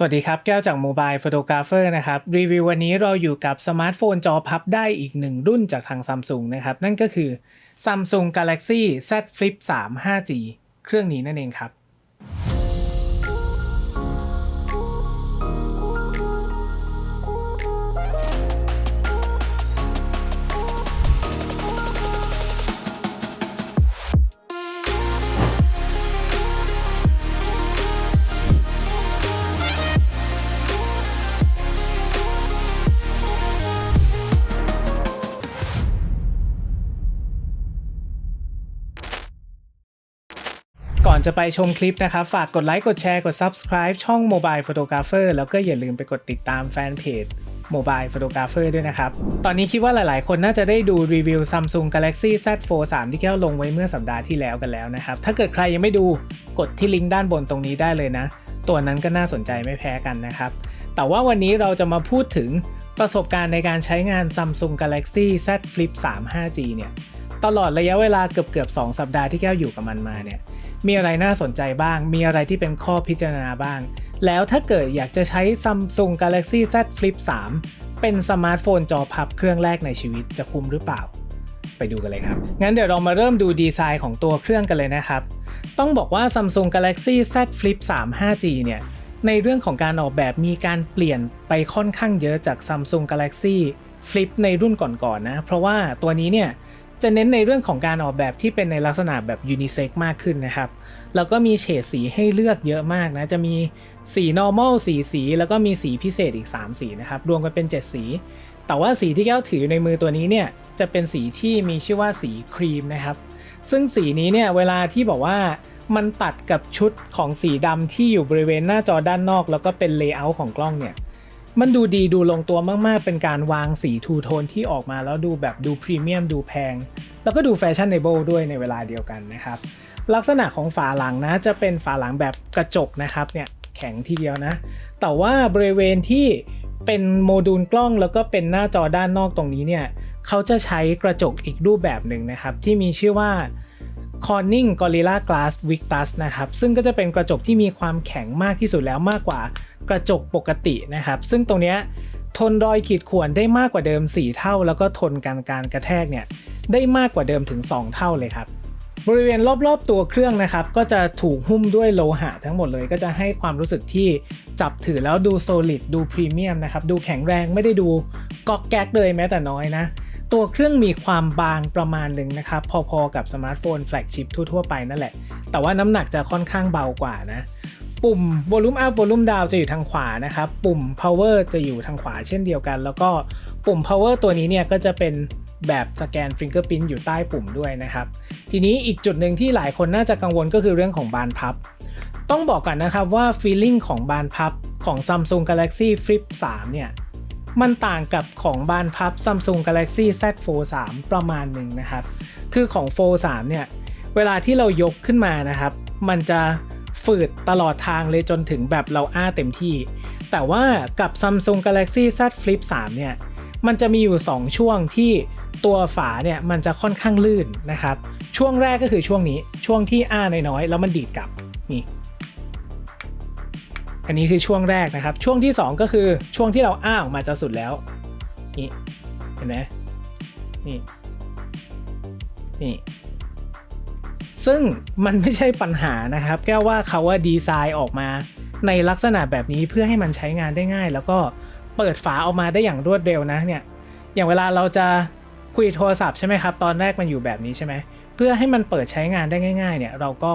สวัสดีครับ แก้วจาก Mobile Photographer นะครับ รีวิววันนี้เราอยู่กับสมาร์ทโฟนจอพับได้อีกหนึ่งรุ่นจากทาง Samsung นะครับ นั่นก็คือ Samsung Galaxy Z Flip 3 5G เครื่องนี้นั่นเองครับ อนจะไปชมคลิปนะครับ ฝากกดไลค์กดแชร์กด Subscribe ช่อง Mobile Photographer แล้วก็อย่าลืมไปกดติดตามแฟนเพจ Mobile Photographer ด้วยนะครับ ตอนนี้คิดว่าหลายๆ คนน่าจะได้ดูรีวิว Samsung Galaxy Z Fold 3 ที่แก้วลงไว้เมื่อสัปดาห์ที่แล้วกันแล้วนะครับ ถ้าเกิดใครยังไม่ดูกดที่ลิงก์ด้านบนตรงนี้ได้เลยนะ ตัวนั้นก็น่าสนใจไม่แพ้กันนะครับ แต่ว่าวันนี้เราจะมาพูดถึงประสบการณ์ในการใช้งาน Samsung Galaxy Z Flip 3 5G เนี่ยตลอดระยะเวลาเกือบเกือบ2สัปดาห์ที่แก้วอยู่กับมันมาเนี่ย มีอะไรน่าสนใจบ้าง มีอะไรที่เป็นข้อพิจารณาบ้าง แล้วถ้าเกิดอยากจะใช้ Samsung Galaxy Z Flip 3 เป็นสมาร์ทโฟนจอพับเครื่องแรกในชีวิตจะคุ้มหรือเปล่า ไปดูกันเลยครับ งั้นเดี๋ยวเรามาเริ่มดูดีไซน์ของตัวเครื่องกันเลยนะครับ ต้องบอกว่า Samsung Galaxy Z Flip 3 5G เนี่ยในเรื่องของการออกแบบมีการเปลี่ยนไปค่อนข้างเยอะจาก Samsung Galaxy Flip ในรุ่นก่อนๆนะเพราะว่าตัวนี้เนี่ย จะเน้นในเรื่องของการออกแบบที่เป็นในลักษณะแบบยูนิเซ็กมากขึ้นนะครับ แล้วก็มีเฉดสีให้เลือกเยอะมากนะ จะมีสี normal สีสี แล้วก็มีสีพิเศษอีก 3 สีนะครับ รวมกันเป็น 7 สี แต่ว่าสีที่แก้วถืออยู่ในมือตัวนี้เนี่ย จะเป็นสีที่มีชื่อว่าสีครีมนะครับ ซึ่งสีนี้เนี่ย เวลาที่บอกว่ามันตัดกับชุดของสีดำที่อยู่บริเวณหน้าจอด้านนอก แล้วก็เป็นเลเยอร์ของกล้องเนี่ย มันดูดีดูลงตัวมากๆ เป็นการวางสีทูโทนที่ออกมาแล้วดูแบบดูพรีเมียมดูแพง แล้วก็ดูแฟชั่นเนเบิลด้วยในเวลาเดียวกันนะครับ ลักษณะของฝาหลังนะจะเป็นฝาหลังแบบกระจกนะครับเนี่ยแข็งทีเดียวนะ แต่ว่าบริเวณที่เป็นโมดูลกล้องแล้วก็เป็นหน้าจอด้านนอกตรงนี้เนี่ยเขาจะใช้กระจกอีกรูปแบบหนึ่งนะครับ ที่มีชื่อว่า Corning Gorilla Glass Victus นะครับ ซึ่งก็จะเป็นกระจกที่มีความแข็งมากที่สุดแล้วมากกว่า กระจกปกตินะครับ ซึ่งตรงเนี้ยทนรอยขีดข่วนได้มากกว่าเดิม 4 เท่า แล้วก็ทนการการกระแทกเนี่ยได้มากกว่าเดิมถึง 2 เท่าเลยครับ บริเวณรอบๆตัวเครื่องนะครับ ก็จะถูกหุ้มด้วยโลหะทั้งหมดเลย ก็จะให้ความรู้สึกที่จับถือแล้วดูโซลิดดูพรีเมียมนะครับ ดูแข็งแรงไม่ได้ดูกอกแก๊กเลยแม้แต่น้อยนะ ตัวเครื่องมีความบางประมาณหนึ่งนะครับ พอๆกับสมาร์ทโฟนแฟลกชิพทั่วๆไปนั่นแหละ แต่ว่าน้ำหนักจะค่อนข้างเบากว่านะ ปุ่ม volume up volume down จะอยู่ทางขวานะครับ ปุ่ม power จะอยู่ทางขวาเช่นเดียวกัน แล้วก็ปุ่ม power ตัวนี้เนี่ยก็จะเป็นแบบสแกน fingerprint อยู่ใต้ปุ่มด้วยนะครับ ทีนี้อีกจุดหนึ่งที่หลายคนน่าจะกังวลก็คือเรื่องของบานพับ ต้องบอกกันนะครับว่า feeling ของบานพับของ Samsung Galaxy Flip 3 เนี่ยมันต่างกับของบานพับ Samsung Galaxy Z Fold 3 ประมาณหนึ่งนะครับ คือของ Fold 3 เนี่ย เวลาที่เรายกขึ้นมานะครับ มันจะ ฝืดตลอดทางเลยจนถึงแบบเราอ้าเต็มที่ แต่ว่ากับ Samsung Galaxy Z Flip 3 เนี่ย มันจะมีอยู่ 2 ช่วงที่ตัวฝาเนี่ยมันจะค่อนข้างลื่นนะครับ ช่วงแรกก็คือช่วงนี้ช่วงที่อ้าน้อยๆ แล้วมันดีดกลับนี่อันนี้คือช่วงแรกนะครับ ช่วงที่ 2 ก็คือช่วงที่เราอ้าออกมาจะสุดแล้วนี่เห็นไหมนี่นี่ ซึ่งมันไม่ใช่ปัญหานะครับ แก้วว่าเขาว่าดีไซน์ออกมา ในลักษณะแบบนี้เพื่อให้มันใช้งานได้ง่าย แล้วก็เปิดฝาออกมาได้อย่างรวดเร็วนะเนี่ยอย่างเวลาเราจะคุยโทรศัพท์ใช่ไหมครับ ตอนแรกมันอยู่แบบนี้ใช่ไหมเพื่อให้มันเปิดใช้งานได้ง่าย ๆ เนี่ยเราก็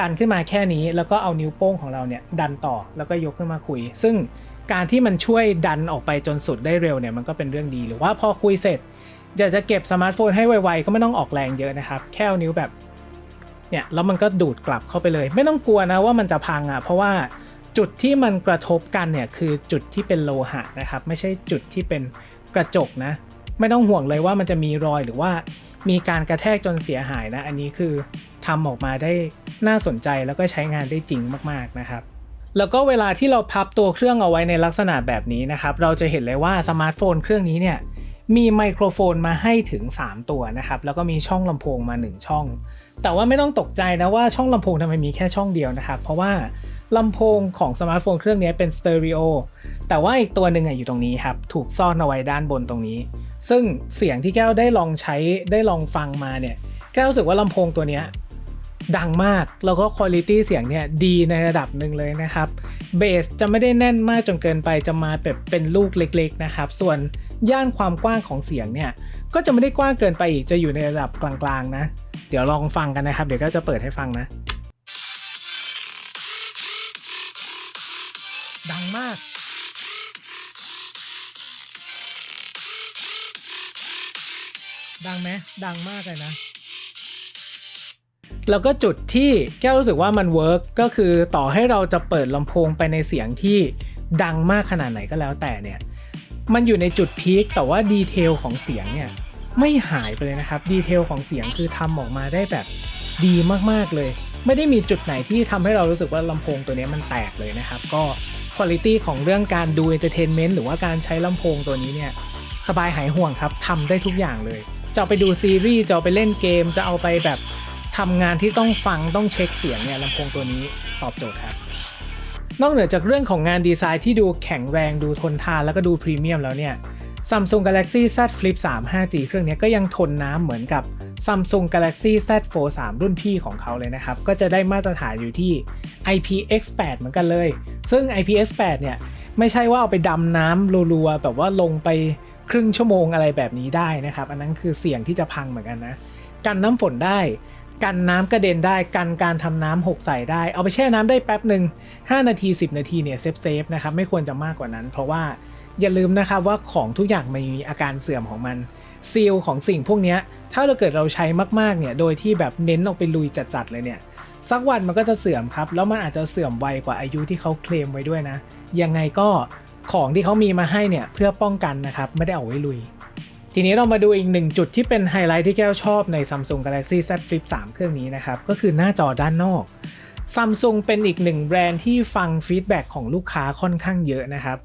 ดันขึ้นมาแค่นี้ แล้วก็เอานิ้วโป้งของเราเนี่ยดันต่อแล้วก็ยกขึ้นมาคุย ซึ่งการที่มันช่วยดันออกไปจนสุดได้เร็วเนี่ยมันก็เป็นเรื่องดีหรือว่าพอคุยเสร็จอยากจะเก็บสมาร์ทโฟนให้ไวๆ ก็ไม่ต้องออกแรงเยอะนะครับ แค่เอานิ้วแบบ เนี่ยแล้วมันก็ดูดกลับเข้าไปเลย ไม่ต้องกลัวนะว่ามันจะพังอะเพราะว่าจุดที่มันกระทบกันเนี่ยคือจุดที่เป็นโลหะนะครับ ไม่ใช่จุดที่เป็นกระจกนะ ไม่ต้องห่วงเลยว่ามันจะมีรอยหรือว่ามีการกระแทกจนเสียหายนะ อันนี้คือทำออกมาได้น่าสนใจแล้วก็ใช้งานได้จริงมากๆนะครับ แล้วก็เวลาที่เราพับตัวเครื่องเอาไว้ในลักษณะแบบนี้นะครับ เราจะเห็นเลยว่าสมาร์ทโฟนเครื่องนี้เนี่ย มีไมโครโฟนมาให้ถึง 3 ตัวนะครับ แล้วก็มีช่องลำโพงมา 1 ช่อง แต่ว่าไม่ต้องตกใจนะว่าช่องลำโพงทำไมมีแค่ช่องเดียวนะครับ เพราะว่าลำโพงของสมาร์ทโฟนเครื่องนี้เป็นสเตอริโอแต่ว่าอีกตัวหนึ่งอะอยู่ตรงนี้ครับ ถูกซ่อนเอาไว้ด้านบนตรงนี้ ซึ่งเสียงที่แก้วได้ลองใช้ได้ลองฟังมาเนี่ย แก้วรู้สึกว่าลำโพงตัวนี้ดังมาก แล้วก็คุณ i t y เสียงเนี่ยดีในระดับหนึ่งเลยนะครับ เบสจะไม่ได้แน่นมากจนเกินไปจะมาแบบเป็นลูกเล็กๆนะครับ ส่วน ย่านความกว้างของเสียงเนี่ย ก็จะไม่ได้กว้างเกินไปอีกจะอยู่ในระดับกลางๆนะ เดี๋ยวลองฟังกันนะครับ เดี๋ยวก็จะเปิดให้ฟังนะ ดังมาก ดังไหมดังมากเลยนะแล้วก็จุดที่แก้วรู้สึกว่ามันเวิร์กก็คือต่อให้เราจะเปิดลำโพงไปในเสียงที่ดังมากขนาดไหนก็แล้วแต่เนี่ย มันอยู่ในจุดพีคแต่ว่าดีเทลของเสียงเนี่ยไม่หายไปเลยนะครับ ดีเทลของเสียงคือทำออกมาได้แบบดีมากๆเลย ไม่ได้มีจุดไหนที่ทำให้เรารู้สึกว่าลำโพงตัวนี้มันแตกเลยนะครับ ก็คุณภาพของเรื่องการดูเอนเตอร์เทนเมนต์หรือว่าการใช้ลำโพงตัวนี้เนี่ยสบายหายห่วงครับทำได้ทุกอย่างเลย จะไปดูซีรีส์จะไปเล่นเกม จะเอาไปแบบทำงานที่ต้องฟังต้องเช็คเสียงเนี่ยลำโพงตัวนี้ตอบโจทย์ครับ นอกเหนือจากเรื่องของงานดีไซน์ที่ดูแข็งแรงดูทนทานแล้วก็ดูพรีเมียมแล้วเนี่ย Samsung Galaxy Z Flip 3 5G เครื่องนี้ก็ยังทนน้ำเหมือนกับ Samsung Galaxy Z Fold 3 รุ่นพี่ของเขาเลยนะครับ ก็จะได้มาตรฐานอยู่ที่ IPX8 เหมือนกันเลย ซึ่ง IPX8 เนี่ย ไม่ใช่ว่าเอาไปดำน้ำรัวๆ แบบว่าลงไปครึ่งชั่วโมงอะไรแบบนี้ได้นะครับ อันนั้นคือเสี่ยงที่จะพังเหมือนกันนะ กันน้ำฝนได้ กันน้ำกระเด็นได้กันการทำน้ำหกใส่ได้ เอาไปแช่น้ำได้แป๊บหนึ่ง5นาที 10 นาทีเนี่ยเซฟเซฟนะครับไม่ควรจะมากกว่านั้น เพราะว่าอย่าลืมนะครับว่าของทุกอย่างมันมีอาการเสื่อมของมันซีลของสิ่งพวกนี้ถ้าเราเกิดเราใช้มากๆเนี่ยโดยที่แบบเน้นออกไปลุยจัดๆเลยเนี่ยสักวันมันก็จะเสื่อมครับ แล้วมันอาจจะเสื่อมไวกว่าอายุที่เขาเคลมไว้ด้วยนะ ยังไงก็ของที่เขามีมาให้เนี่ยเพื่อป้องกันนะครับ ไม่ได้เอาไว้ลุย ทีนี้เรามาดูอีกหนึ่งจุดที่เป็นไฮไลท์ที่แก้วชอบใน Samsung Galaxy Z Flip 3 เครื่องนี้นะครับ ก็คือหน้าจอด้านนอก Samsung เป็นอีกหนึ่งแบรนด์ที่ฟังฟีดแบ็กของลูกค้าค่อนข้างเยอะนะครับ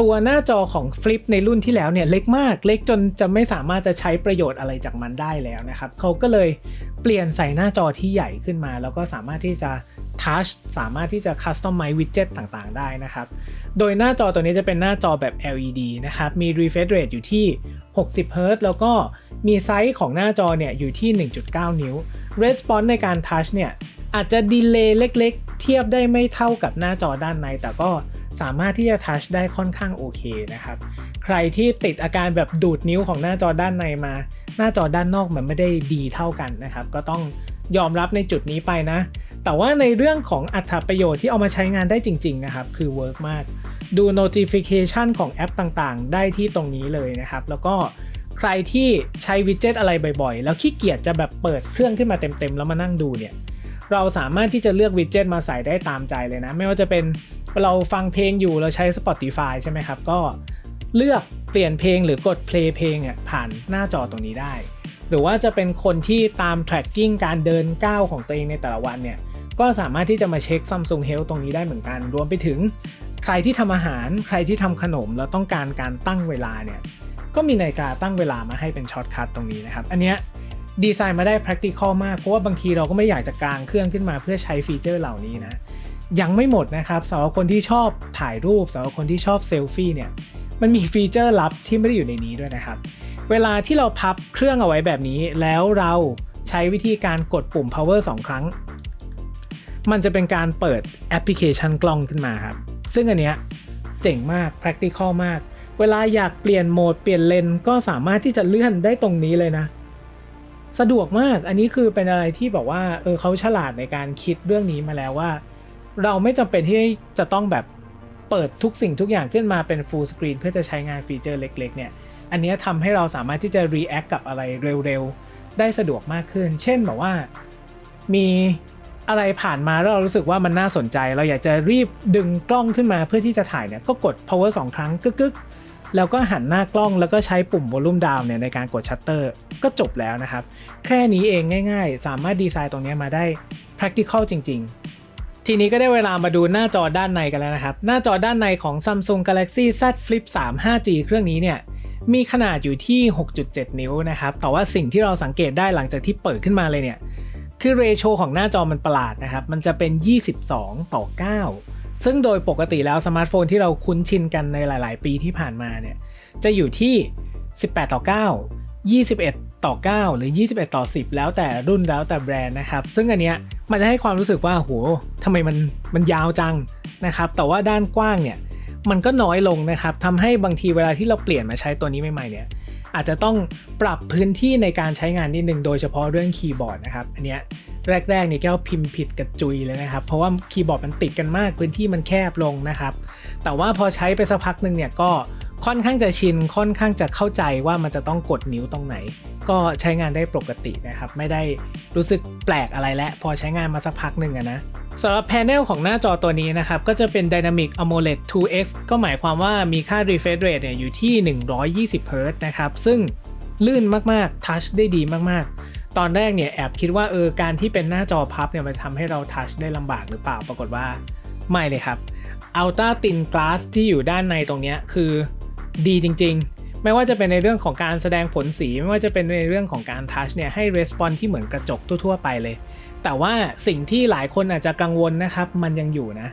ตัวหน้าจอของ Flip ในรุ่นที่แล้วเนี่ยเล็กมาก เล็กจนจะไม่สามารถจะใช้ประโยชน์อะไรจากมันได้แล้วนะครับ เขาก็เลยเปลี่ยนใส่หน้าจอที่ใหญ่ขึ้นมา แล้วก็สามารถที่จะ Touch สามารถที่จะ Customize Widget ต่างๆ ได้นะครับ โดยหน้าจอตัวนี้จะเป็นหน้าจอแบบ LED นะครับ มี refresh rate อยู่ที่ 60 Hz แล้วก็มีไซส์ของหน้าจอเนี่ยอยู่ที่ 1.9 นิ้ว response ในการ touch เนี่ยอาจจะดีเลย์เล็ก ๆ เทียบได้ไม่เท่ากับหน้าจอด้านใน แต่ก็สามารถที่จะ touch ได้ค่อนข้างโอเคนะครับ ใครที่ติดอาการแบบดูดนิ้วของหน้าจอด้านในมา หน้าจอด้านนอกมันไม่ได้ดีเท่ากันนะครับ ก็ต้องยอมรับในจุดนี้ไปนะ แต่ว่าในเรื่องของอัตราประโยชน์ที่เอามาใช้งานได้จริง ๆ นะครับ คือเวิร์กมาก ดู notification ของแอปต่างๆ ได้ที่ตรงนี้เลยนะครับ แล้วก็ใครที่ใช้วิดเจ็ตอะไรบ่อยๆ แล้วขี้เกียจจะแบบเปิดเครื่องขึ้นมาเต็มๆ แล้วมานั่งดูเนี่ยเราสามารถที่จะเลือกวิดเจ็ตมาใส่ได้ตามใจเลยนะ ไม่ว่าจะเป็นเราฟังเพลงอยู่เราใช้ Spotify ใช่ไหมครับ ก็เลือกเปลี่ยนเพลงหรือกด play เพลงเนี่ยผ่านหน้าจอตรงนี้ได้ หรือว่าจะเป็นคนที่ตาม tracking การเดินก้าวของตัวเองในแต่ละวันเนี่ย ก็สามารถที่จะมาเช็ค Samsung Health ตรงนี้ได้เหมือนกัน รวมไปถึงใครที่ทำอาหาร ใครที่ทำขนม แล้วต้องการการตั้งเวลาเนี่ย ก็มีนาฬิกาตั้งเวลามาให้เป็นช็อตคัทตรงนี้นะครับ อันเนี้ยดีไซน์มาได้ practical มาก เพราะว่าบางทีเราก็ไม่อยากจะกลางเครื่องขึ้นมาเพื่อใช้ฟีเจอร์เหล่านี้นะ ยังไม่หมดนะครับสำหรับคนที่ชอบถ่ายรูปสำหรับคนที่ชอบเซลฟี่เนี่ย มันมีฟีเจอร์ลับที่ไม่ได้อยู่ในนี้ด้วยนะครับ เวลาที่เราพับเครื่องเอาไว้แบบนี้ แล้วเราใช้วิธีการกดปุ่ม power 2 ครั้ง มันจะเป็นการเปิดแอปพลิเคชันกล้องขึ้นมาครับ ซึ่งอันเนี้ยเจ๋งมาก practical มาก เวลาอยากเปลี่ยนโหมดเปลี่ยนเลนก็สามารถที่จะเลื่อนได้ตรงนี้เลยนะ สะดวกมาก อันนี้คือเป็นอะไรที่บอกว่าเออเขาฉลาดในการคิดเรื่องนี้มาแล้วว่า เราไม่จำเป็นที่จะต้องแบบเปิดทุกสิ่งทุกอย่างขึ้นมาเป็น full screen เพื่อจะใช้งานฟีเจอร์เล็ก ๆ เนี่ย อันนี้ทำให้เราสามารถที่จะ react กับอะไรเร็ว ๆ ได้สะดวกมากขึ้น เช่นแบบว่ามี อะไรผ่านมาแล้วเรารู้สึกว่ามันน่าสนใจ เราอยากจะรีบดึงกล้องขึ้นมาเพื่อที่จะถ่ายเนี่ยก็กด power 2 ครั้งกึกๆ แล้วก็หันหน้ากล้องแล้วก็ใช้ปุ่ม volume down เนี่ยในการกดชัตเตอร์ก็จบแล้วนะครับ แค่นี้เองง่าย ๆ สามารถดีไซน์ตรงนี้มาได้ practical จริง ๆทีนี้ก็ได้เวลามาดูหน้าจอด้านในกันแล้วนะครับ หน้าจอด้านในของ Samsung Galaxy Z Flip 3 5G เครื่องนี้เนี่ย มีขนาดอยู่ที่ 6.7 นิ้วนะครับ แต่ว่าสิ่งที่เราสังเกตได้หลังจากที่เปิดขึ้นมาเลยเนี่ย คือเรโชของหน้าจอมันประหลาดนะครับ มันจะเป็น 22 ต่อ 9 ซึ่งโดยปกติแล้วสมาร์ทโฟนที่เราคุ้นชินกันในหลาย ๆ ปีที่ผ่านมาเนี่ย จะอยู่ที่ 18 ต่อ 9 21 ต่อ 9 หรือ 21 ต่อ 10 แล้วแต่รุ่นแล้วแต่แบรนด์นะครับ ซึ่งอันเนี้ยมันจะให้ความรู้สึกว่าโหทำไมมันมันยาวจังนะครับ แต่ว่าด้านกว้างเนี่ย มันก็น้อยลงนะครับทำให้บางทีเวลาที่เราเปลี่ยนมาใช้ตัวนี้ใหม่ ๆ เนี่ย อาจจะต้องปรับพื้นที่ในการใช้งานนิดนึงโดยเฉพาะเรื่องคีย์บอร์ดนะครับ อันเนี้ยแรกๆเนี่ยแก้วพิมพ์ผิดกับจุยเลยนะครับ เพราะว่าคีย์บอร์ดมันติดกันมากพื้นที่มันแคบลงนะครับ แต่ว่าพอใช้ไปสักพักหนึ่งเนี่ยก็ค่อนข้างจะชินค่อนข้างจะเข้าใจว่ามันจะต้องกดนิ้วตรงไหน ก็ใช้งานได้ปกตินะครับ ไม่ได้รู้สึกแปลกอะไรแล้วพอใช้งานมาสักพักหนึ่งอะนะ สำหรับแผงของหน้าจอตัวนี้นะครับ ก็จะเป็น Dynamic AMOLED 2X ก็หมายความว่ามีค่า refresh rate เนี่ยอยู่ที่ 120 Hz นะครับ ซึ่งลื่นมากๆ ทัชได้ดีมากๆ ตอนแรกเนี่ยแอบคิดว่าเออการที่เป็นหน้าจอพับเนี่ยมันทำให้เราทัชได้ลำบากหรือเปล่าปรากฏว่า ไม่เลยครับ Ultra Thin Glass ที่อยู่ด้านในตรงนี้คือดีจริงๆ ไม่ว่าจะเป็นในเรื่องของการแสดงผลสี ไม่ว่าจะเป็นในเรื่องของการทัชเนี่ยให้ response ที่เหมือนกระจกทั่วๆไปเลย แต่ว่าสิ่งที่หลายคนอาจจะกังวลนะครับ มันยังอยู่นะ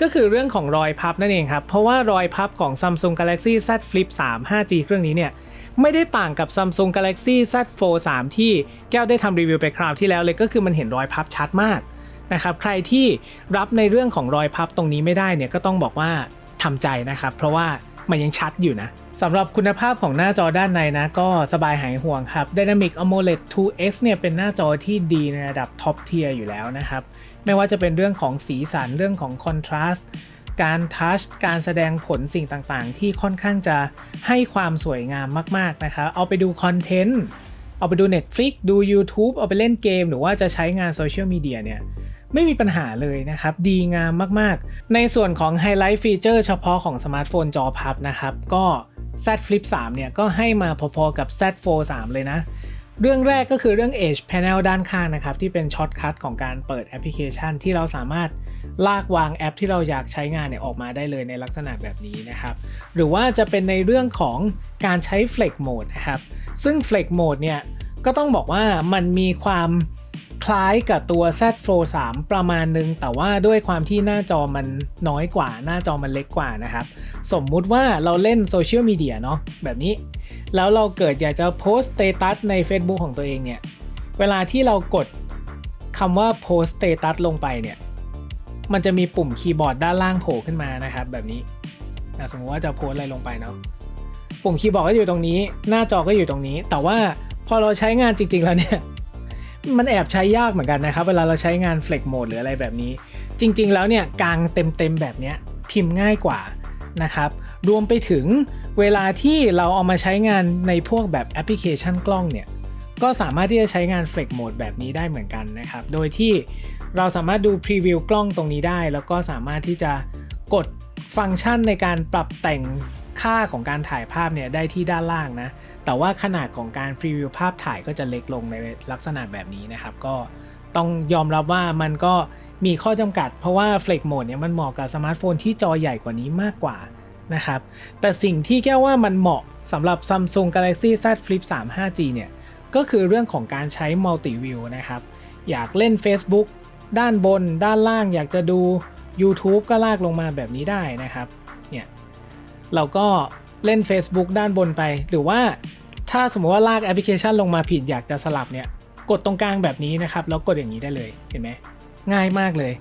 ก็คือเรื่องของรอยพับนั่นเองครับ เพราะว่ารอยพับของ Samsung Galaxy Z Flip 3 5G เครื่องนี้เนี่ย ไม่ได้ต่างกับ Samsung Galaxy Z Fold 3ที่แก้วได้ทำรีวิวไปคราวที่แล้วเลยก็คือมันเห็นรอยพับชัดมากนะครับ ใครที่รับในเรื่องของรอยพับตรงนี้ไม่ได้เนี่ยก็ต้องบอกว่าทำใจนะครับ เพราะว่า มันยังชัดอยู่นะสำหรับคุณภาพของหน้าจอด้านในนะ ก็สบายหายห่วงครับ Dynamic AMOLED 2X เนี่ยเป็นหน้าจอที่ดีในระดับท็อปเทียร์อยู่แล้วนะครับ ไม่ว่าจะเป็นเรื่องของสีสันเรื่องของคอนทราสต์การทัชการแสดงผลสิ่งต่างๆ ที่ค่อนข้างจะให้ความสวยงามมาก ๆ นะครับ เอาไปดูคอนเทนต์เอาไปดู Netflix ดู YouTube เอาไปเล่นเกม หรือว่าจะใช้งานโซเชียลมีเดียเนี่ย ไม่มีปัญหาเลยนะครับ ดีงามมากๆ ในส่วนของไฮไลท์ฟีเจอร์เฉพาะของสมาร์ทโฟนจอพับนะครับ ก็ Z Flip 3 เนี่ย ก็ให้มาพอๆกับ Z Fold 3 เลยนะ เรื่องแรกก็คือเรื่อง Edge Panel ด้านข้างนะครับ ที่เป็นช็อตคัทของการเปิดแอปพลิเคชัน ที่เราสามารถลากวางแอปที่เราอยากใช้งานเนี่ยออกมาได้เลยในลักษณะแบบนี้นะครับ หรือว่าจะเป็นในเรื่องของการใช้ Flex Mode นะครับ ซึ่ง Flex Mode เนี่ย ก็ต้องบอกว่ามันมีความ คล้ายกับตัว Z Fold 3ประมาณนึง แต่ว่าด้วยความที่หน้าจอมันน้อยกว่า หน้าจอมันเล็กกว่านะครับ สมมุติว่าเราเล่นโซเชียลมีเดียเนาะแบบนี้ แล้วเราเกิดอยากจะโพสต์สเตตัสใน Facebook ของตัวเองเนี่ย เวลาที่เรากดคำว่าโพสต์สเตตัสลงไปเนี่ย มันจะมีปุ่มคีย์บอร์ดด้านล่างโผล่ขึ้นมานะครับ แบบนี้สมมติว่าจะโพสอะไรลงไปเนาะปุ่มคีย์บอร์ดก็อยู่ตรงนี้ หน้าจอก็อยู่ตรงนี้ แต่ว่าพอเราใช้งานจริง ๆ แล้วเนี่ย มันแอบใช้ยากเหมือนกันนะครับ เวลาเราใช้งาน Flex Mode หรืออะไรแบบนี้ จริง ๆ แล้วเนี่ยกลางเต็มๆแบบนี้พิมพ์ง่ายกว่านะครับรวมไปถึงเวลาที่เราเอามาใช้งานในพวกแบบแอปพลิเคชันกล้องเนี่ยก็สามารถที่จะใช้งาน Flex Mode แบบนี้ได้เหมือนกันนะครับ โดยที่เราสามารถดูพรีวิวกล้องตรงนี้ได้ แล้วก็สามารถที่จะกดฟังก์ชันในการปรับแต่ง ค่าของการถ่ายภาพเนี่ยได้ที่ด้านล่างนะ แต่ว่าขนาดของการพรีวิวภาพถ่ายก็จะเล็กลงในลักษณะแบบนี้นะครับ ก็ต้องยอมรับว่ามันก็มีข้อจำกัด เพราะว่า Flex Mode เนี่ยมันเหมาะกับสมาร์ทโฟนที่จอใหญ่กว่านี้มากกว่านะครับ แต่สิ่งที่แก้วว่ามันเหมาะสำหรับ Samsung Galaxy Z Flip 3 5G เนี่ยก็คือเรื่องของการใช้ Multi View นะครับ อยากเล่น Facebook ด้านบน ด้านล่างอยากจะดู YouTube ก็ลากลงมาแบบนี้ได้นะครับเนี่ย เราก็เล่น Facebook ด้านบนไป หรือว่าถ้าสมมติว่าลากแอปพลิเคชันลงมาผิดอยากจะสลับเนี่ยกดตรงกลางแบบนี้นะครับ แล้วกดอย่างนี้ได้เลยเห็นไหมง่ายมากเลย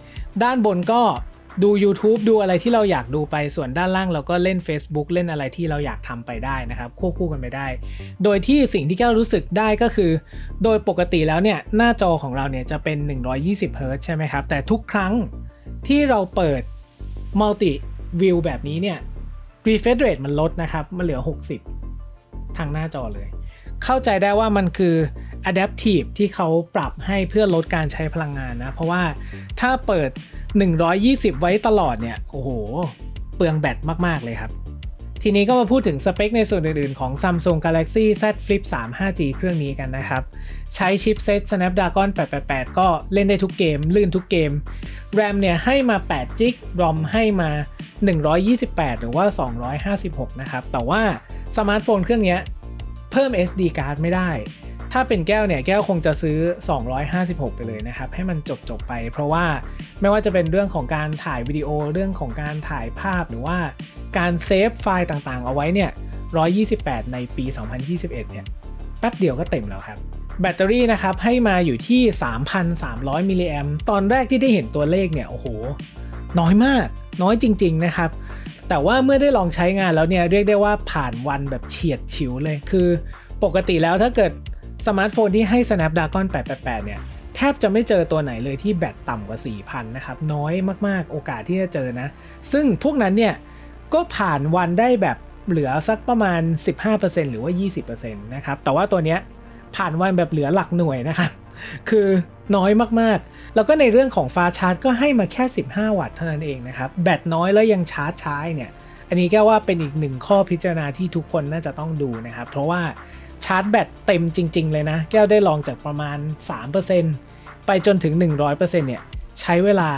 ด้านบนก็ดู YouTube ดูอะไรที่เราอยากดูไปส่วนด้านล่างเราก็เล่น Facebook เล่นอะไรที่เราอยากทำไปได้นะครับ ควบคู่กันไปได้ โดยที่สิ่งที่แก้วรู้สึกได้ก็คือ โดยปกติแล้วเนี่ยหน้าจอของเราเนี่ยจะเป็น 120 Hz ใช่ไหมครับ แต่ทุกครั้งที่เราเปิด Multi View แบบนี้เนี่ย refresh rate มันลดนะครับ มันเหลือ 60 ทางหน้าจอเลย เข้าใจได้ว่ามันคือ adaptive ที่เขาปรับให้เพื่อลดการใช้พลังงานนะ เพราะว่าถ้าเปิด 120 ไว้ตลอดเนี่ย โอ้โห เปลืองแบตมาก ๆ เลยครับ ทีนี้ก็มาพูดถึงสเปคในส่วนอื่นๆของ Samsung Galaxy Z Flip 3 5G เครื่องนี้กันนะครับ ใช้ชิปเซต Snapdragon 888 ก็เล่นได้ทุกเกม ลื่นทุกเกม RAM เนี่ยให้มา8 g b ROM ให้มา 128 หรือว่า 256 นะครับ แต่ว่าสมาร์ทโฟนเครื่องนี้เพิ่ม SD card ไม่ได้ ถ้าเป็นแก้วเนี่ยแก้วคงจะซื้อ 256 ไปเลยนะครับ ให้มันจบจบไป เพราะว่าไม่ว่าจะเป็นเรื่องของการถ่ายวิดีโอเรื่องของการถ่ายภาพหรือว่าการเซฟไฟล์ต่างๆ เอาไว้เนี่ย 128 ในปี 2021 เนี่ยแป๊บเดียวก็เต็มแล้วครับ แบตเตอรี่นะครับให้มาอยู่ที่ 3,300 มิลลิแอมตอนแรกที่ได้เห็นตัวเลขเนี่ยโอ้โห น้อยมาก น้อยจริง ๆ นะครับแต่ว่าเมื่อได้ลองใช้งานแล้วเนี่ยเรียกได้ว่าผ่านวันแบบเฉียดฉิวเลยคือ ปกติแล้วถ้าเกิด สมาร์ทโฟนที่ให้ Snapdragon 888 เนี่ย แทบจะไม่เจอตัวไหนเลยที่แบตต่ำกว่า 4,000 นะครับ น้อยมากๆ โอกาสที่จะเจอนะ ซึ่งพวกนั้นเนี่ย ก็ผ่านวันได้แบบเหลือสักประมาณ 15%หรือว่า 20%นะครับ แต่ว่าตัวเนี้ยผ่านวันแบบเหลือหลักหน่วยนะครับ คือน้อยมากๆ แล้วก็ในเรื่องของฟ้าชาร์จก็ให้มาแค่ 15 วัตต์เท่านั้นเองนะครับ แบตน้อยแล้วยังชาร์จช้าเนี่ย อันนี้แก้ว่าเป็นอีกหนึ่งข้อพิจารณาที่ทุกคนน่าจะต้องดูนะครับ เพราะว่า ชาร์จแบตเต็มจริง ๆ เลยนะ แก้วได้ลองจากประมาณ 3%ไปจนถึง 100%เนี่ยใช้เวลา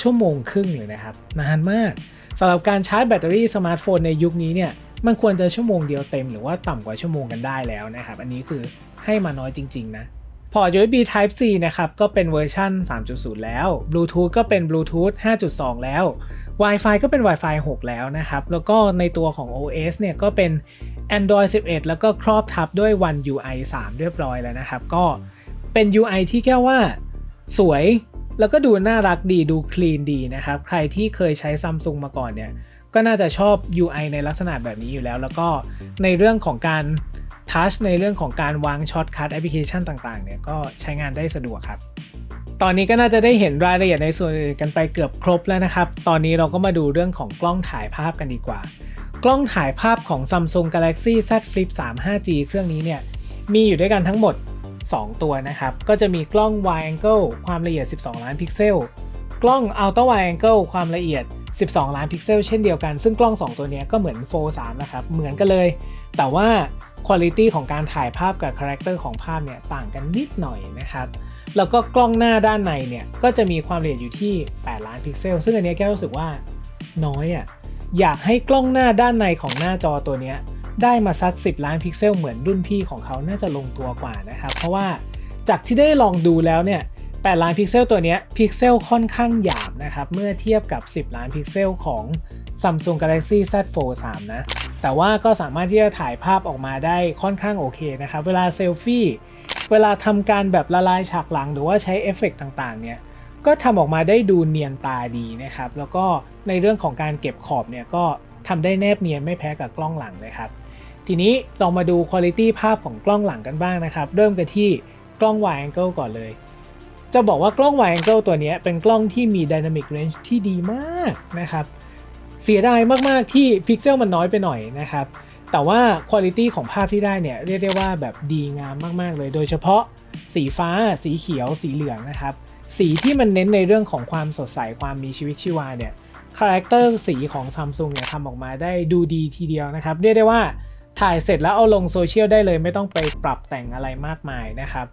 ชั่วโมงครึ่งเลยนะครับ นานมากสำหรับการชาร์จแบตเตอรี่สมาร์ทโฟนในยุคนี้เนี่ยมันควรจะชั่วโมงเดียวเต็มหรือว่าต่ำกว่าชั่วโมงกันได้แล้วนะครับ อันนี้คือให้มาน้อยจริง ๆ นะพอร์ต USB Type C นะครับ ก็เป็นเวอร์ชัน3.0 แล้ว Bluetooth ก็เป็น Bluetooth 5.2 แล้ว Wi-Fi ก็เป็น Wi-Fi 6 แล้วนะครับ แล้วก็ในตัวของ OS เนี่ยก็เป็น Android 11 แล้วก็ครอบทับด้วย One UI 3 เรียบร้อยแล้วนะครับ ก็เป็น UI ที่แก้ว่าสวยแล้วก็ดูน่ารักดีดูคลีนดีนะครับ ใครที่เคยใช้ Samsung มาก่อนเนี่ย ก็น่าจะชอบ UI ในลักษณะแบบนี้อยู่แล้ว แล้วก็ในเรื่องของการทัชในเรื่องของการวางช็อตคัทแอปพลิเคชันต่างๆ เนี่ยก็ใช้งานได้สะดวกครับ ตอนนี้ก็น่าจะได้เห็นรายละเอียดในส่วนอื่นกันไปเกือบครบแล้วนะครับ ตอนนี้เราก็มาดูเรื่องของกล้องถ่ายภาพกันดีกว่า กล้องถ่ายภาพของ Samsung Galaxy Z Flip 3 5G เครื่องนี้เนี่ยมีอยู่ด้วยกันทั้งหมด 2 ตัวนะครับ ก็จะมีกล้อง wide angle ความละเอียด 12 ล้านพิกเซล กล้อง ultra wide angle ความละเอียด 12 ล้านพิกเซล เช่นเดียวกัน ซึ่งกล้อง 2 ตัวนี้ก็เหมือน Fold 3 นะครับ เหมือนกันเลย แต่ว่าคุณภาพของการถ่ายภาพกับคาแรคเตอร์ของภาพเนี่ยต่างกันนิดหน่อยนะครับ แล้วก็กล้องหน้าด้านในเนี่ยก็จะมีความละเอียดอยู่ที่ 8 ล้านพิกเซล ซึ่งอันนี้แก้วรู้สึกว่าน้อยอะ่ะ อยากให้กล้องหน้าด้านในของหน้าจอตัวนี้ได้มาสัก 10 ล้านพิกเซลเหมือนรุ่นพี่ของเขาน่าจะลงตัวกว่านะครับ เพราะว่าจากที่ได้ลองดูแล้วเนี่ย 8 ล้านพิกเซลตัวนี้พิกเซลค่อนข้างหยาบนะครับ เมื่อเทียบกับ 10 ล้านพิกเซลของ Samsung Galaxy Z Fold 3 นะ แต่ว่าก็สามารถที่จะถ่ายภาพออกมาได้ค่อนข้างโอเคนะครับ เวลาเซลฟี่ เวลาทำการแบบละลายฉากหลังหรือว่าใช้เอฟเฟกต์ต่างๆ เนี่ย ก็ทำออกมาได้ดูเนียนตาดีนะครับ แล้วก็ ในเรื่องของการเก็บขอบเนี่ยก็ทำได้แนบเนียนไม่แพ้กับกล้องหลังเลยครับ ทีนี้ลองมาดูคุณภาพภาพของกล้องหลังกันบ้างนะครับ เริ่มกันที่กล้อง wide angle ก่อนเลย จะบอกว่ากล้อง wide angle ตัวนี้เป็นกล้องที่มี dynamic range ที่ดีมากนะครับ เสียดายมาก ๆ ที่พิกเซลมันน้อยไปหน่อยนะครับ แต่ว่าคุณภาพของภาพที่ได้เนี่ยเรียกได้ว่าแบบดีงามมาก ๆ เลย โดยเฉพาะสีฟ้า สีเขียว สีเหลืองนะครับ สีที่มันเน้นในเรื่องของความสดใส ความมีชีวิตชีวาเนี่ย คาแรคเตอร์สีของ Samsung เนี่ยทำออกมาได้ดูดีทีเดียวนะครับ เรียกได้ว่าถ่ายเสร็จแล้วเอาลงโซเชียลได้เลยไม่ต้องไปปรับแต่งอะไรมากมายนะครับ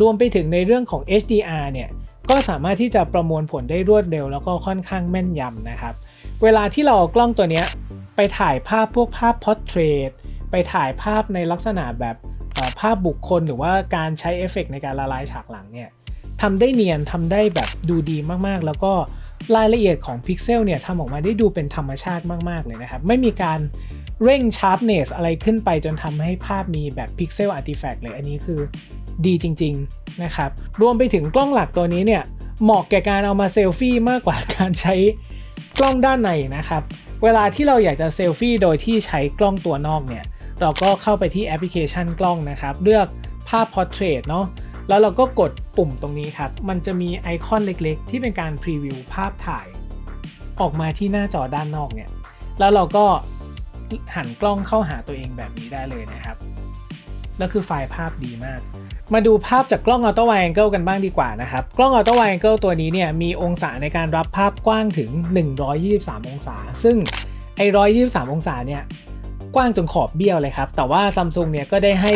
รวมไปถึงในเรื่องของ HDR เนี่ยก็สามารถที่จะประมวลผลได้รวดเร็ว แล้วก็ค่อนข้างแม่นยำนะครับ เวลาที่เราเอากล้องตัวนี้ไปถ่ายภาพพวกภาพพอร์เทรตไปถ่ายภาพในลักษณะแบบภาพบุคคลหรือว่าการใช้เอฟเฟกต์ในการละลายฉากหลังเนี่ยทำได้เนียนทำได้แบบดูดีมากๆ แล้วก็ รายละเอียดของพิกเซลเนี่ยทำออกมาได้ดูเป็นธรรมชาติมาก ๆ เลยนะครับ ไม่มีการเร่งชาร์ปเนสอะไรขึ้นไปจนทำให้ภาพมีแบบพิกเซลอาร์ติแฟกต์เลยอันนี้คือดีจริง ๆ นะครับ รวมไปถึงกล้องหลักตัวนี้เนี่ยเหมาะแก่การเอามาเซลฟี่มากกว่าการใช้กล้องด้านในนะครับ เวลาที่เราอยากจะเซลฟี่โดยที่ใช้กล้องตัวนอกเนี่ย เราก็เข้าไปที่แอปพลิเคชันกล้องนะครับ เลือกภาพ Portrait เนาะ แล้วเราก็กดปุ่มตรงนี้ครับ มันจะมีไอคอนเล็กๆ ที่เป็นการพรีวิวภาพถ่าย ออกมาที่หน้าจอด้านนอกเนี่ย แล้วเราก็หันกล้องเข้าหาตัวเองแบบนี้ได้เลยนะครับ แล้วคือไฟล์ภาพดีมาก มาดูภาพจากกล้อง Auto Wide Angle กันบ้างดีกว่านะครับ กล้อง Auto Wide Angle ตัวนี้เนี่ยมีองศาในการรับภาพกว้างถึง 123 องศา ซึ่งไอ้123 องศาเนี่ยกว้างจนขอบเบี้ยวเลยครับ แต่ว่า Samsung เนี่ยก็ได้ให้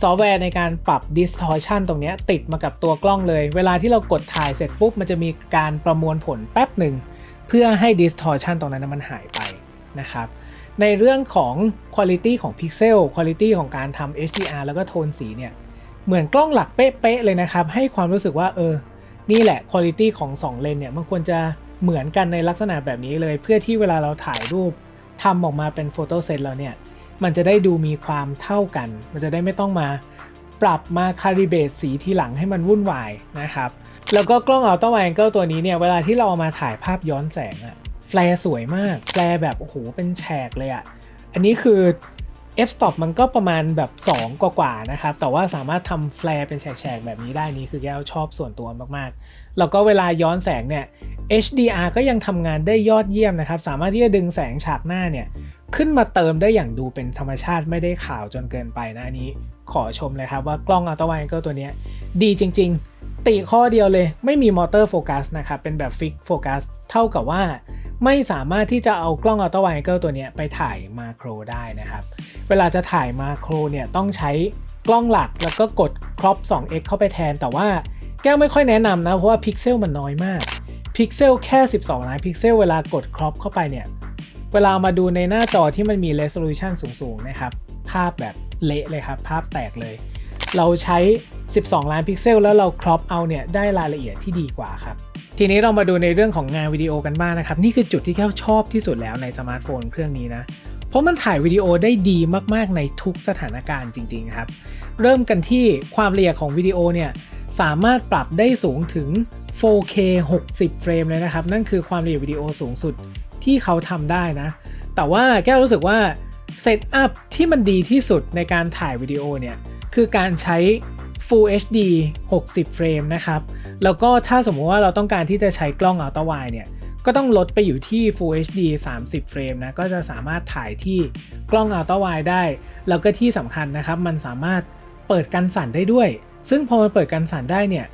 ซอฟต์แวร์ในการปรับ distortion ตรงนี้ติดมากับตัวกล้องเลย เวลาที่เรากดถ่ายเสร็จปุ๊บ มันจะมีการประมวลผลแป๊บหนึ่ง เพื่อให้ distortion ตรงนั้นมันหายไปนะครับในเรื่องของ quality ของ pixel quality ของการทำ HDR แล้วก็โทนสีเนี่ย เหมือนกล้องหลักเป๊ะๆเลยนะครับ ให้ความรู้สึกว่าเออ นี่แหละคุณภาพของ 2 เลนเนี่ย มันควรจะเหมือนกันในลักษณะแบบนี้เลย เพื่อที่เวลาเราถ่ายรูปทำออกมาเป็นโฟโต้เซตแล้วเนี่ย มันจะได้ดูมีความเท่ากัน มันจะได้ไม่ต้องมาปรับมาคาลิเบตสีทีหลังให้มันวุ่นวายนะครับ แล้วก็กล้องอัลตร้าไวแองเกิลตัวนี้เนี่ยเวลาที่เราเอามาถ่ายภาพย้อนแสงอะแฟลร์สวยมากแฟลร์แบบโอ้โหเป็นแฉกเลยอะอันนี้คือ f stop มันก็ประมาณแบบ 2 กว่าๆนะครับ แต่ว่าสามารถทำแฟลร์เป็นแฉกๆแบบนี้ได้นี่คือแก้วชอบส่วนตัวมากๆ แล้วก็เวลาย้อนแสงเนี่ย HDR ก็ยังทำงานได้ยอดเยี่ยมนะครับ สามารถที่จะดึงแสงฉากหน้าเนี่ย ขึ้นมาเติมได้อย่างดูเป็นธรรมชาติไม่ได้ขาวจนเกินไปนะอันนี้ ขอชมเลยครับว่ากล้องอัลตร้าไวแองเกิลตัวนี้ดีจริง ๆ ติข้อเดียวเลยไม่มีมอเตอร์โฟกัสนะครับเป็นแบบฟิกโฟกัสเท่ากับว่า ไม่สามารถที่จะเอากล้องอัลตร้าไวแองเกิลตัวนี้ไปถ่ายมาโครได้นะครับ เวลาจะถ่ายมาโครเนี่ยต้องใช้กล้องหลักแล้วก็กดครอป 2x เข้าไปแทน แต่ว่าแก้วไม่ค่อยแนะนำนะเพราะว่าพิกเซลมันน้อยมากพิกเซลแค่ 12 ล้านพิกเซลเวลากดครอปเข้าไปเนี่ย เวลามาดูในหน้าจอที่มันมี resolution สูง ๆ นะครับ ภาพแบบเละเลยครับ ภาพแตกเลย เราใช้ 12 ล้านพิกเซล แล้วเราครอปเอาเนี่ย ได้รายละเอียดที่ดีกว่าครับ ทีนี้เรามาดูในเรื่องของงานวิดีโอกันบ้างนะครับ นี่คือจุดที่แก้วชอบที่สุดแล้วในสมาร์ทโฟนเครื่องนี้นะ เพราะมันถ่ายวิดีโอได้ดีมากๆในทุกสถานการณ์จริง ๆ ครับ เริ่มกันที่ความละเอียดของวิดีโอเนี่ยสามารถปรับได้สูงถึง 4K 60 เฟรมเลยนะครับ นั่นคือความละเอียดวิดีโอสูงสุด ที่เขาทำได้นะ แต่ว่าแก้วรู้สึกว่าเซตอัพที่มันดีที่สุดในการถ่ายวิดีโอเนี่ย คือการใช้ Full HD 60 เฟรมนะครับ แล้วก็ถ้าสมมติว่าเราต้องการที่จะใช้กล้องอัลตร้าไวเนี่ย ก็ต้องลดไปอยู่ที่ Full HD 30 เฟรมนะ ก็จะสามารถถ่ายที่กล้องอัลตร้าไวได้ แล้วก็ที่สำคัญนะครับ มันสามารถเปิดกันสั่นได้ด้วย ซึ่งพอมันเปิดกันสั่นได้เนี่ย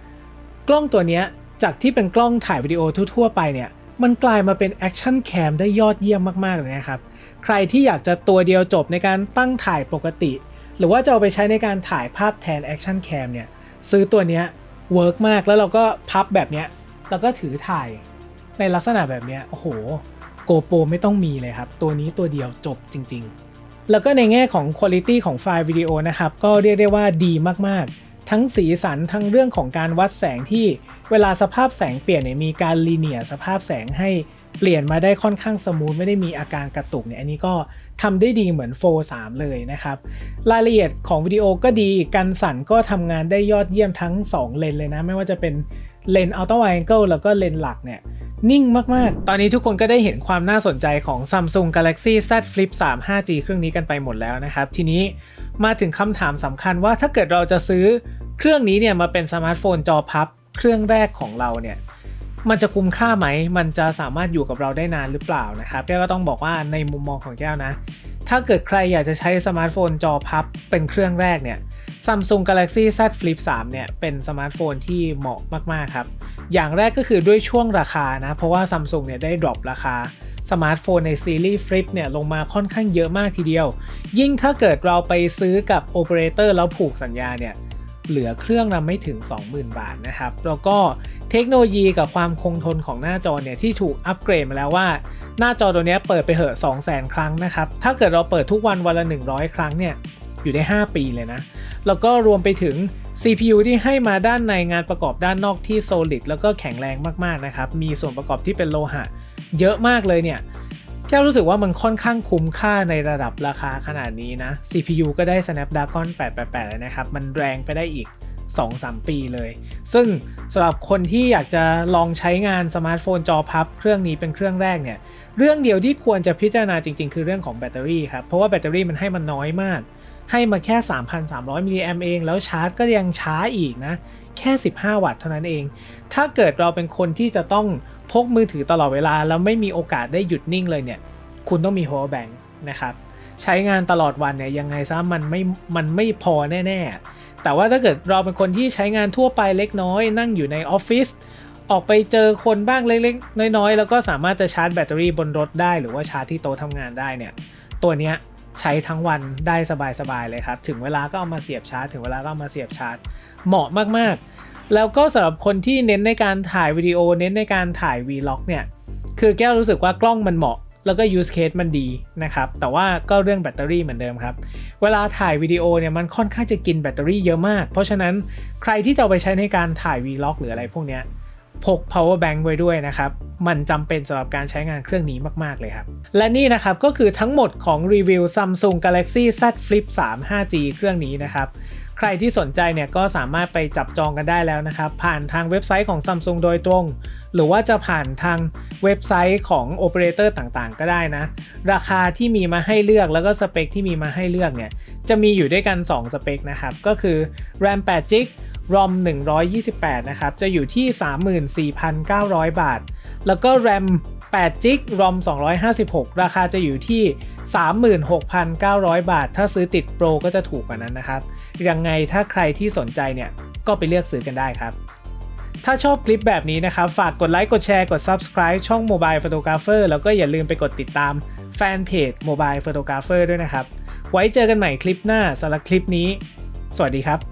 กล้องตัวนี้จากที่เป็นกล้องถ่ายวิดีโอทั่วๆไปเนี่ย มันกลายมาเป็นแอคชั่นแคมได้ยอดเยี่ยมมากๆเลยนะครับ ใครที่อยากจะตัวเดียวจบในการตั้งถ่ายปกติ หรือว่าจะเอาไปใช้ในการถ่ายภาพแทนแอคชั่นแคมเนี่ยซื้อตัวเนี้ยเวิร์กมากแล้วเราก็พับแบบเนี้ยแล้วก็ถือถ่ายในลักษณะแบบเนี้ยโอ้โหโกโปรไม่ต้องมีเลยครับ ตัวนี้ตัวเดียวจบจริง ๆ แล้วก็ในแง่ของคุณภาพของไฟล์วิดีโอนะครับก็เรียกได้ว่าดีมากๆ ทั้งสีสันทั้งเรื่องของการวัดแสงที่เวลาสภาพแสงเปลี่ยนเนี่ยมีการลีเนียสภาพแสงให้เปลี่ยนมาได้ค่อนข้างสมูทไม่ได้มีอาการกระตุกเนี่ยอันนี้ก็ทำได้ดีเหมือนโฟ3เลยนะครับ รายละเอียดของวิดีโอก็ดีกันสั่นก็ทำงานได้ยอดเยี่ยมทั้ง 2 เลนเลยนะ ไม่ว่าจะเป็นเลนอัลตร้าไวแองเกิลแล้วก็เลนหลักเนี่ยนิ่งมาก ๆ ตอนนี้ทุกคนก็ได้เห็นความน่าสนใจของ Samsung Galaxy Z Flip 3 5G เครื่องนี้กันไปหมดแล้วนะครับ ทีนี้ มาถึงคำถามสำคัญว่าถ้าเกิดเราจะซื้อเครื่องนี้เนี่ยมาเป็นสมาร์ทโฟนจอพับ เครื่องแรกของเราเนี่ยมันจะคุ้มค่าไหม มันจะสามารถอยู่กับเราได้นานหรือเปล่านะครับแก้วก็ต้องบอกว่าในมุมมองของแก้วนะ ถ้าเกิดใครอยากจะใช้สมาร์ทโฟนจอพับเป็นเครื่องแรกเนี่ย Samsung Galaxy Z Flip 3 เนี่ย เป็นสมาร์ทโฟนที่เหมาะมาก ๆ ครับ อย่างแรกก็คือด้วยช่วงราคานะ เพราะว่า Samsung เนี่ยได้ดรอปราคา สมาร์ทโฟนในซีรีส์ Flip เนี่ยลงมาค่อนข้างเยอะมากทีเดียว ยิ่งถ้าเกิดเราไปซื้อกับโอเปอเรเตอร์แล้วผูกสัญญาเนี่ยเหลือเครื่องละไม่ถึง 20,000 บาทนะครับ แล้วก็เทคโนโลยีกับความคงทนของหน้าจอเนี่ยที่ถูกอัปเกรดมาแล้วว่า หน้าจอตัวนี้เปิดไปเหอะ200,000 ครั้งนะครับ ถ้าเกิดเราเปิดทุกวันวันละ 100 ครั้งเนี่ยอยู่ได้ 5 ปีเลยนะ แล้วก็รวมไปถึง CPU ที่ให้มาด้านในงานประกอบด้านนอกที่ solid แล้วก็แข็งแรงมากๆนะครับ มีส่วนประกอบที่เป็นโลหะ เยอะมากเลยเนี่ยแค่รู้สึกว่ามันค่อนข้างคุ้มค่าในระดับราคาขนาดนี้นะ CPU ก็ได้ Snapdragon 888เลยนะครับ มันแรงไปได้อีก 2-3 ปีเลย ซึ่งสำหรับคนที่อยากจะลองใช้งานสมาร์ทโฟนจอพับ เครื่องนี้เป็นเครื่องแรกเนี่ย เรื่องเดียวที่ควรจะพิจารณาจริง ๆ คือเรื่องของแบตเตอรี่ครับ เพราะว่าแบตเตอรี่มันให้มันน้อยมาก ให้มาแค่ 3,300มิลลิแอมเอง แล้วชาร์จก็ยังช้าอีกนะ แค่ 15 วัตต์เท่านั้นเอง ถ้าเกิดเราเป็นคนที่จะต้อง พกมือถือตลอดเวลา แล้วไม่มีโอกาสได้หยุดนิ่งเลยเนี่ย คุณต้องมี power bank นะครับใช้งานตลอดวันเนี่ยยังไงซะมันไม่มันไม่พอแน่ ๆ แต่ว่าถ้าเกิดเราเป็นคนที่ใช้งานทั่วไปเล็กน้อย นั่งอยู่ในออฟฟิศออกไปเจอคนบ้างเล็กๆ น้อยๆ แล้วก็สามารถจะชาร์จแบตเตอรี่บนรถได้ หรือว่าชาร์จที่โต๊ะทำงานได้เนี่ย ตัวเนี้ยใช้ทั้งวันได้สบายๆเลยครับ ถึงเวลาก็เอามาเสียบชาร์จ ถึงเวลาก็เอามาเสียบชาร์จ เหมาะมากๆ แล้วก็สำหรับคนที่เน้นในการถ่ายวิดีโอ เน้นในการถ่าย Vlog เนี่ย คือแก้วรู้สึกว่ากล้องมันเหมาะ แล้วก็ use case มันดีนะครับ แต่ว่าก็เรื่องแบตเตอรี่เหมือนเดิมครับ เวลาถ่ายวิดีโอเนี่ยมันค่อนข้างจะกินแบตเตอรี่เยอะมาก เพราะฉะนั้นใครที่จะไปใช้ในการถ่าย vlog หรืออะไรพวกเนี้ยพก power bank ไว้ด้วยนะครับ มันจำเป็นสำหรับการใช้งานเครื่องนี้มาก ๆ เลยครับ และนี่นะครับก็คือทั้งหมดของรีวิว Samsung Galaxy Z Flip 3 5G เครื่องนี้นะครับ ใครที่สนใจเนี่ยก็สามารถไปจับจองกันได้แล้วนะครับ ผ่านทางเว็บไซต์ของ Samsung โดยตรง หรือว่าจะผ่านทางเว็บไซต์ของโอเปอเรเตอร์ต่างๆ ก็ได้นะ ราคาที่มีมาให้เลือกแล้วก็สเปคที่มีมาให้เลือกเนี่ยจะมีอยู่ด้วยกัน 2 สเปคนะครับ ก็คือ RAM 8 g b ROM 128 นะครับ จะอยู่ที่ 34,900 บาท แล้วก็ RAM 8 g b ROM 256 ราคาจะอยู่ที่ 36,900 บาท ถ้าซื้อติดโปรก็จะถูกกว่านั้นนะครับ ยังไงถ้าใครที่สนใจเนี่ยก็ไปเลือกซื้อกันได้ครับ ถ้าชอบคลิปแบบนี้นะครับ ฝากกดไลค์กดแชร์กด Subscribe ช่อง Mobile Photographer แล้วก็อย่าลืมไปกดติดตามแฟนเพจ Mobile Photographer ด้วยนะครับ ไว้เจอกันใหม่คลิปหน้าสำหรับคลิปนี้ สวัสดีครับ